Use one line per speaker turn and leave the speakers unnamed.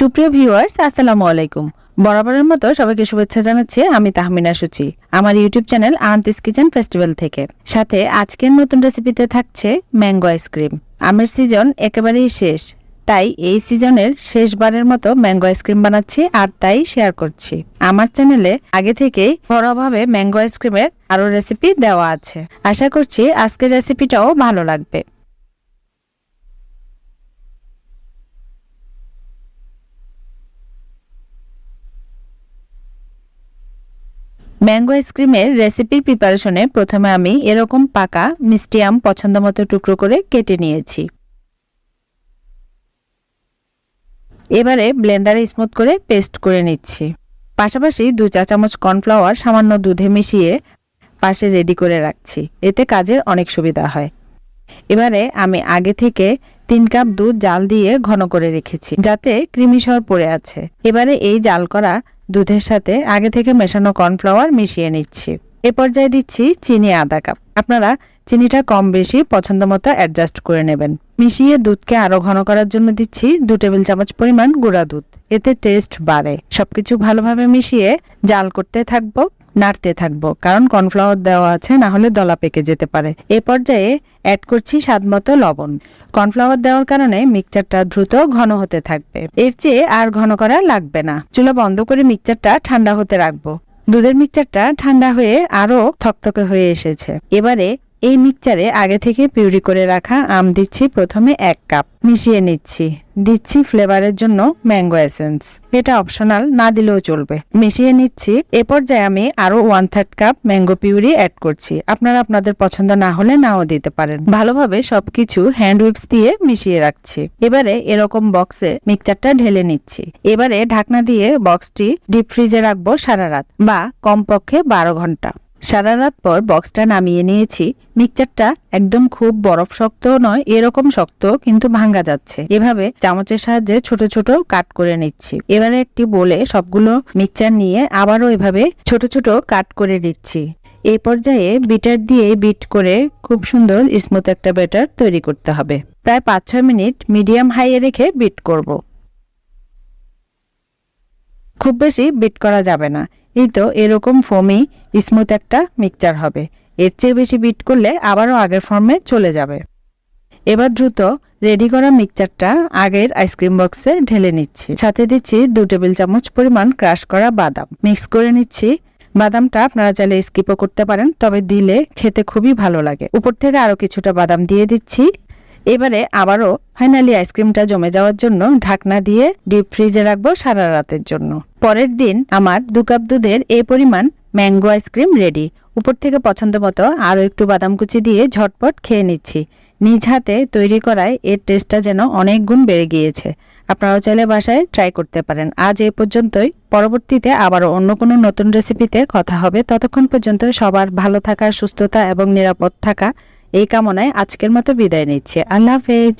সুপ্রিয় ভিউয়ার্স, আসসালামু আলাইকুম। বরাবরের মতো সবাইকে শুভেচ্ছা জানাচ্ছি, আমি তাহমিনা সুচি, আমার YouTube channel aunty's kitchen festival থেকে। সাথে আজকের নতুন রেসিপিতে থাকছে ম্যাঙ্গো আইসক্রিম। আমের সিজন একেবারেই শেষ, তাই এই সিজনের শেষবারের মতো ম্যাঙ্গো আইসক্রিম বানাচ্ছি আর তাই শেয়ার করছি। আমার চ্যানেলে আগে থেকেই ঘরোয়াভাবে ম্যাঙ্গো আইসক্রিমের আরও রেসিপি দেওয়া আছে। আশা করছি আজকের রেসিপিটাও ভালো লাগবে। ম্যাঙ্গো আইসক্রিমের রেসিপির প্রিপারেশনে প্রথমে আমি এরকম পাকা, মিষ্টি আম পছন্দ মতো টুকরো করে কেটে নিয়েছি। এবারে ব্লেন্ডারে স্মুথ করে পেস্ট করে নিচ্ছি। পাশাপাশি দু চা চামচ কর্নফ্লাওয়ার সামান্য দুধে মিশিয়ে পাশে রেডি করে রাখছি। এতে কাজের অনেক সুবিধা হয়। এবারে আমি আগে থেকে তিন কাপ দুধ জাল দিয়ে ঘন করে রেখেছি, যাতে কৃমিসর পড়ে আছে। এবারে এই জাল করা দুধের সাথে আগে থেকে মেশানো কর্নফ্লাওয়ার মিশিয়ে নিচ্ছি। এ পর্যায়ে দিচ্ছি চিনি আধা কাপ। আপনারা চিনিটা কম বেশি পছন্দ মতো অ্যাডজাস্ট করে নেবেন। মিশিয়ে দুধকে আরও ঘন করার জন্য দিচ্ছি দু টেবিল চামচ পরিমাণ গুঁড়া দুধ। এতে টেস্ট বাড়ে। সবকিছু ভালোভাবে মিশিয়ে জাল করতে থাকব। নাড়তে থাকব। কারণ কর্নফ্লাওয়ার দেওয়া আছে, না হলে দলা পেকে যেতে পারে। এ পর্যায়ে অ্যাড করছি স্বাদ মতো লবণ। কর্নফ্লাওয়ার দেওয়ার কারণে মিক্সচারটা দ্রুত ঘন হতে থাকবে। এর চেয়ে আর ঘন করা লাগবে না। চুলা বন্ধ করে মিক্সচারটা ঠান্ডা হতে রাখব। দুধের মিক্সচারটা ঠান্ডা হয়ে আরও থকথকে হয়ে এসেছে। এবারে এই মিক্সচারে আগে থেকে পিউরি করে রাখা আম দিচ্ছি প্রথমে এক কাপ। মিশিয়ে নিচ্ছি। দিচ্ছি ফ্লেভারের জন্য ম্যাঙ্গো এসেন্স। এটা অপশনাল, না দিলেও চলবে। মিশিয়ে নিচ্ছি। এ পর্যায়ে আমি আরও one third cup mango puree add করছি। আপনারা আপনাদের পছন্দ না হলে নাও দিতে পারেন। ভালোভাবে সবকিছু হ্যান্ড উইপস দিয়ে মিশিয়ে রাখছি। এবারে এরকম বক্সে মিক্সচারটা ঢেলে নিচ্ছি। এবারে ঢাকনা দিয়ে বক্সটি ডিপ ফ্রিজে রাখব সারা রাত বা কমপক্ষে বারো ঘণ্টা। সারা রাত পর বক্সটা নামিয়ে নিয়েছি। মিক্সচারটা একদম খুব বরফ শক্ত নয়, এরকম শক্ত, কিন্তু ভাঙ্গা যাচ্ছে। এভাবে চামচের সাহায্যে ছোট ছোট কাট করে নিচ্ছি। এবারে একটি বলে সবগুলো মিক্সচার নিয়ে আবারও এভাবে ছোট ছোট কাট করে নিচ্ছি। এই পর্যায়ে বিটার দিয়ে বিট করে খুব সুন্দর স্মুথ একটা ব্যাটার তৈরি করতে হবে। প্রায় পাঁচ ছয় মিনিট মিডিয়াম হাইয়ে রেখে বিট করব। খুব বেশি বিট করা যাবে না। এই তো এরকম ফোমি স্মুথ একটা মিক্সচার হবে। এর চেয়ে বেশি বিট করলে আবারও আগের ফর্মে চলে যাবে। এবার দ্রুত রেডি করা মিক্সচারটা আগের আইসক্রিম বক্সে ঢেলে নিচ্ছি। সাথে দিচ্ছি দু টেবিল চামচ পরিমাণ ক্রাশ করা বাদাম। মিক্স করে নিচ্ছি। বাদামটা আপনারা চাইলে স্কিপও করতে পারেন, তবে দিলে খেতে খুবই ভালো লাগে। উপর থেকে আরও কিছুটা বাদাম দিয়ে দিচ্ছি। এবারে আবারও ফাইনালি আইসক্রিমটা জমে যাওয়ার জন্য ঢাকনা দিয়ে ডিপ ফ্রিজে রাখব সারা রাতের জন্য। পরের দিন আমার দু কাপ দুধের এই পরিমাণ ম্যাঙ্গো আইসক্রিম রেডি। উপর থেকে পছন্দ মতো আরও একটু বাদাম কুচি দিয়ে ঝটপট খেয়ে নিচ্ছি। নিজ হাতে তৈরি করায় এর টেস্টটা যেন অনেক গুণ বেড়ে গিয়েছে। আপনারাও চাইলে বাসায় ট্রাই করতে পারেন। আজ এই পর্যন্তই। পরবর্তীতে আবারও অন্য কোনো নতুন রেসিপিতে কথা হবে। ততক্ষণ পর্যন্ত সবার ভালো থাকা, সুস্থতা এবং নিরাপদ থাকা এই কামনায় আজকের মতো বিদায় নিচ্ছে। আল্লাহ হাফেজ।